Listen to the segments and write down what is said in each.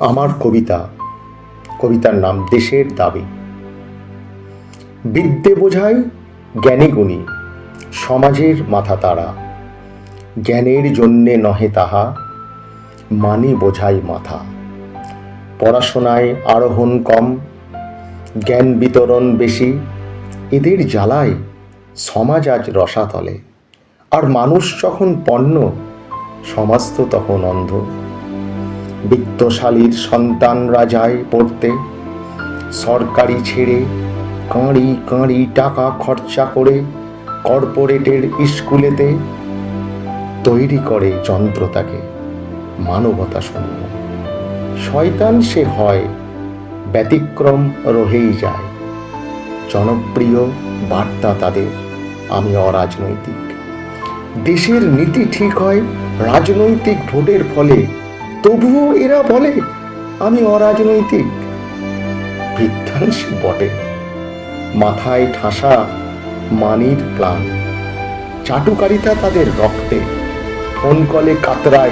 আমার কবিতা, কবিতার নাম দেশের দাবি। বিদ্যে বোঝায় জ্ঞানী গুণী, সমাজের মাথা তারা। জ্ঞানের জন্যে নহে তাহা, মানি বোঝাই মাথা। পড়াশোনায় আরোহণ কম, জ্ঞান বিতরণ বেশি, এদের জ্বালায় সমাজ আজ রসাতলে। আর মানুষ যখন পণ্য, সমাজ তো তখন অন্ধ। বিত্তশালীর সন্তানরা যায় পড়তে। সরকারি ছেড়ে কাঁড়ি কাঁড়ি টাকা খরচা করে কর্পোরেটের স্কুলেতে তৈরি করে যন্ত্রতাকে মানবতা শূন্য। শয়তান সে হয়, ব্যতিক্রম রহেই যায়। জনপ্রিয় বার্তা তাদের, আমি অরাজনৈতিক। দেশের নীতি ঠিক হয়, রাজনৈতিক ভোটের ফলে তবুও এরা বলে, আমি অরাজনৈতিক। বিধ্বংসী বটে। মাথায় ঠাসা মানির প্লান চাটুকারিতা তাদের রক্তে ফোন কলে কাতরায়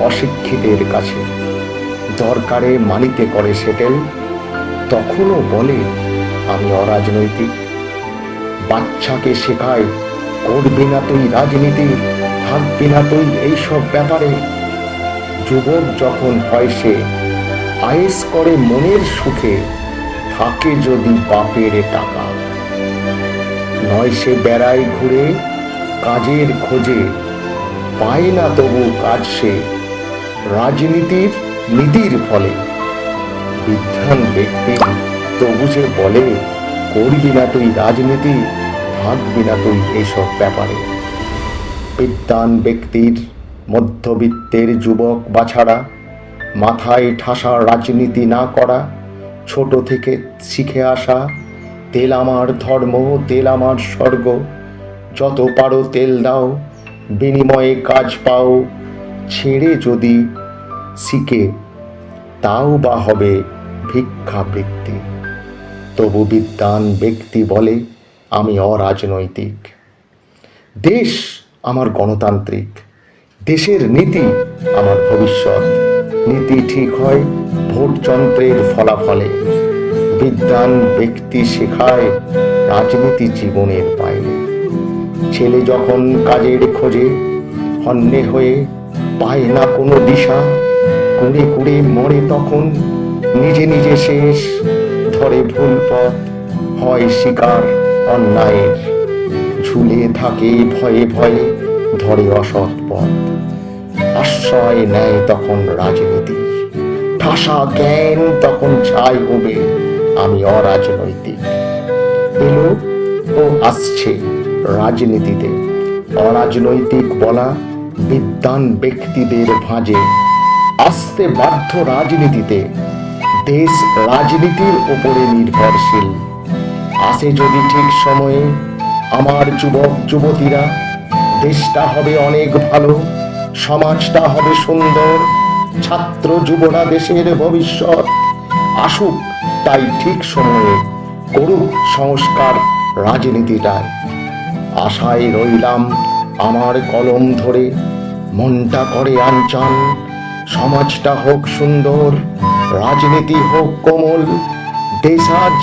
অশিক্ষিতের কাছে। দরকারে মানিতে করে সেটেল, তখনও বলে, আমি অরাজনৈতিক। বাচ্চাকে শেখায়, করবি না তুই রাজনীতি, থাকবি না তুই এইসব ব্যাপারে। যুবক যখন হয় সে, আয়েস করে মনের সুখে, থাকে যদি বাপের টাকা। নয় সে বেড়ায় ঘুরে, কাজের খোঁজে, পায় না তবু কাজ সে, রাজনীতির নীতির ফলে। বিধান ব্যক্তি তবু যে বলে, করবি না তুই রাজনীতি থাকবি না তুই এসব ব্যাপারে। বিদ্যান ব্যক্তির মধ্যবিত্তের যুবক বাছাড়া মাথায় ঠাসা রাজনীতি না করা, ছোট থেকে শিখে আসা, তেল আমার ধর্ম, তেল আমার স্বর্গ, যত পারো তেল দাও, বিনিময়ে কাজ পাও, ছেড়ে যদি শিখে, তাও বা হবে ভিক্ষাবৃত্তি। তবু বিদ্যান ব্যক্তি বলে, আমি অরাজনৈতিক। দেশ আমার গণতান্ত্রিক। দেশের নীতি আমার ভবিষ্যৎ। নীতি ঠিক হয় ভোটযন্ত্রের ফলাফলে। বিদ্যান ব্যক্তি শেখায় রাজনীতি জীবনের বাইরে। ছেলে যখন কাজের খোঁজে হন্যে হয়ে পায় না কোনো দিশা। কুড়ে কুড়ে মরে তখন নিজে নিজে শেষ। ধরে ভুল পথ হয় শিকার অন্যায়ের। ঝুলে থাকে ভয়ে ভয়ে ধরে অসৎ পথ। আশ্রয় নেয় তখন রাজনীতি। ঠাসা জ্ঞান তখন ছাই হবে, আমি অরাজনৈতিক। এলো ও আসছে রাজনীতিতে। অরাজনৈতিক বলা বিদ্যান ব্যক্তিদের ভাঁজে। আসতে বাধ্য রাজনীতিতে। দেশ রাজনীতির উপরে নির্ভরশীল। আসে যদি ঠিক সময়ে, আমার যুবক, যুবতীরা দেশটা হবে অনেক ভালো, সমাজটা হবে সুন্দর, ছাত্র যুবরা দেশের ভবিষ্যৎ আসুক তাই ঠিক সময়ে করুক সংস্কার রাজনীতিটায় আশায় রইলাম আমার কলম ধরে, মনটা করে আনচান, সমাজটা হোক সুন্দর, রাজনীতি হোক কোমল, দেশ আজ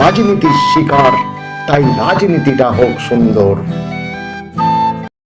রাজনীতির শিকার, তাই রাজনীতিটা হোক সুন্দর।